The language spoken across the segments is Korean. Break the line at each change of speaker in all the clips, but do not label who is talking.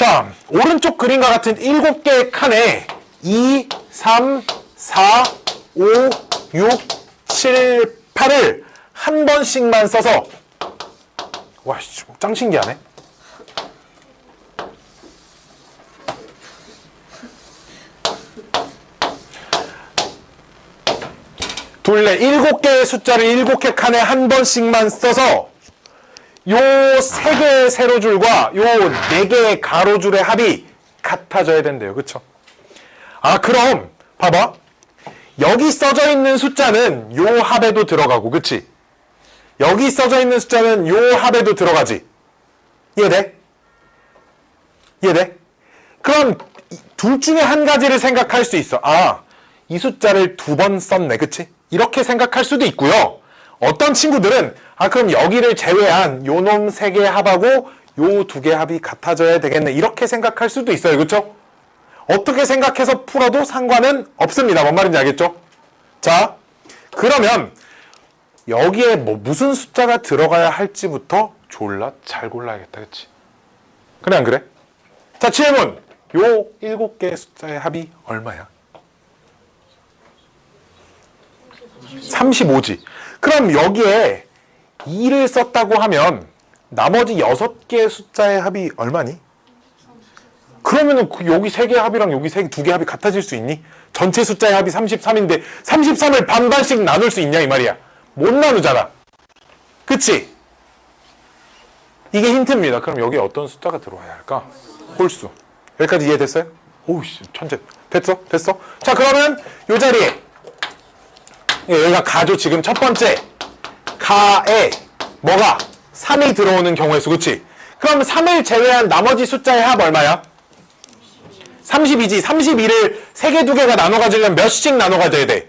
자, 오른쪽 그림과 같은 7개의 칸에 2, 3, 4, 5, 6, 7, 8을 한 번씩만 써서 와, 씨, 짱 신기하네. 둘레 일곱 개의 숫자를 일곱 개 칸에 한 번씩만 써서 요 세 개의 세로줄과 요 네 개의 가로줄의 합이 같아져야 된대요. 그쵸? 아, 그럼, 봐봐. 여기 써져 있는 숫자는 요 합에도 들어가고, 그치? 여기 써져 있는 숫자는 요 합에도 들어가지. 이해돼? 이해돼? 그럼 이- 둘 중에 한 가지를 생각할 수 있어. 아, 이 숫자를 두 번 썼네. 그치? 이렇게 생각할 수도 있고요. 어떤 친구들은 아, 그럼 여기를 제외한 요놈 세 개 합하고 요 두 개 합이 같아져야 되겠네. 이렇게 생각할 수도 있어요. 그쵸? 어떻게 생각해서 풀어도 상관은 없습니다. 뭔 말인지 알겠죠? 자, 그러면 여기에 뭐 무슨 숫자가 들어가야 할지부터 졸라 잘 골라야겠다. 그치? 그래 안 그래? 자, 질문. 요 일곱 개의 숫자의 합이 얼마야? 35지. 그럼 여기에 2를 썼다고 하면 나머지 6개의 숫자의 합이 얼마니? 그러면은 그 여기 3개 합이랑 여기 2개 합이 같아질 수 있니? 전체 숫자의 합이 33인데 33을 반반씩 나눌 수 있냐 이 말이야. 못 나누잖아. 그치? 이게 힌트입니다. 그럼 여기에 어떤 숫자가 들어와야 할까? 홀수. 여기까지 이해됐어요? 오우씨 천재. 됐어? 됐어? 자 그러면 요 자리에 예, 여기가 가죠. 지금 첫 번째 가에 뭐가 3이 들어오는 경우의 수, 그치? 그럼 3을 제외한 나머지 숫자의 합 얼마야? 32지. 32를 3개, 2개가 나눠 가지려면 몇씩 나눠 가져야 돼?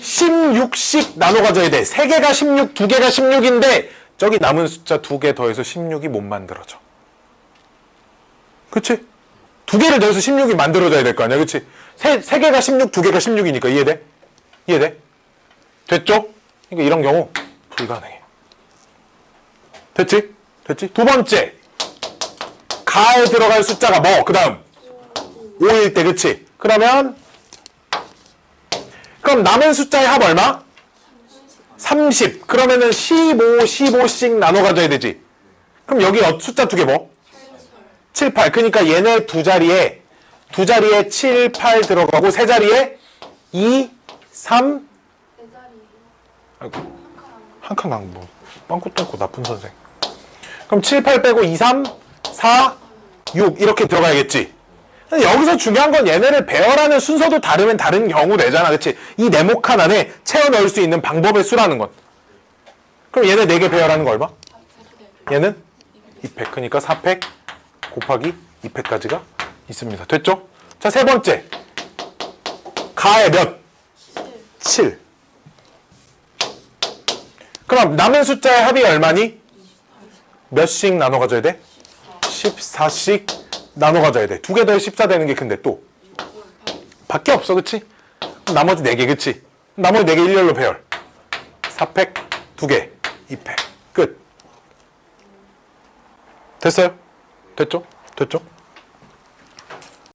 16씩 나눠 가져야 돼. 3개가 16, 2개가 16인데 저기 남은 숫자 2개 더해서 16이 못 만들어져. 그치? 두 개를 더해서 16이 만들어져야 될 거 아니야, 그치? 세, 세 개가 16, 두 개가 16이니까 이해돼? 이해돼? 됐죠? 그러니까 이런 경우 불가능해. 됐지? 됐지? 두 번째. 가에 들어갈 숫자가 뭐? 그 다음. 5일 때, 그치? 그러면, 그럼 남은 숫자의 합 얼마? 30. 그러면은 15, 15씩 나눠 가져야 되지. 그럼 여기 어- 숫자 두 개 뭐? 7, 8. 그러니까 얘네 두 자리에, 두 자리에 7, 8 들어가고, 세 자리에 2, 3, 아이고. 한칸안 뭐. 빵꾸 뚫고 나쁜 선생. 그럼 7, 8 빼고 2, 3, 4, 6 이렇게 들어가야겠지. 여기서 중요한 건 얘네를 배열하는 순서도 다르면 다른 경우 되잖아. 그치? 이 네모칸 안에 채워 넣을 수 있는 방법의 수라는 건. 그럼 얘네 4개 배열하는 거 얼마? 얘는 2팩. 그러니까 4팩 곱하기 2팩까지가 있습니다. 됐죠? 자, 세 번째. 가에 몇? 7. 그럼 남은 숫자의 합이 얼마니? 몇씩 나눠 가져야 돼? 14씩 나눠 가져야 돼. 두 개 더해 14 되는 게 근데 또 밖에 없어. 그치? 나머지 4개 그치? 나머지 4개 일렬로 배열. 4팩 2개 2팩 끝. 됐어요? 됐죠? 됐죠?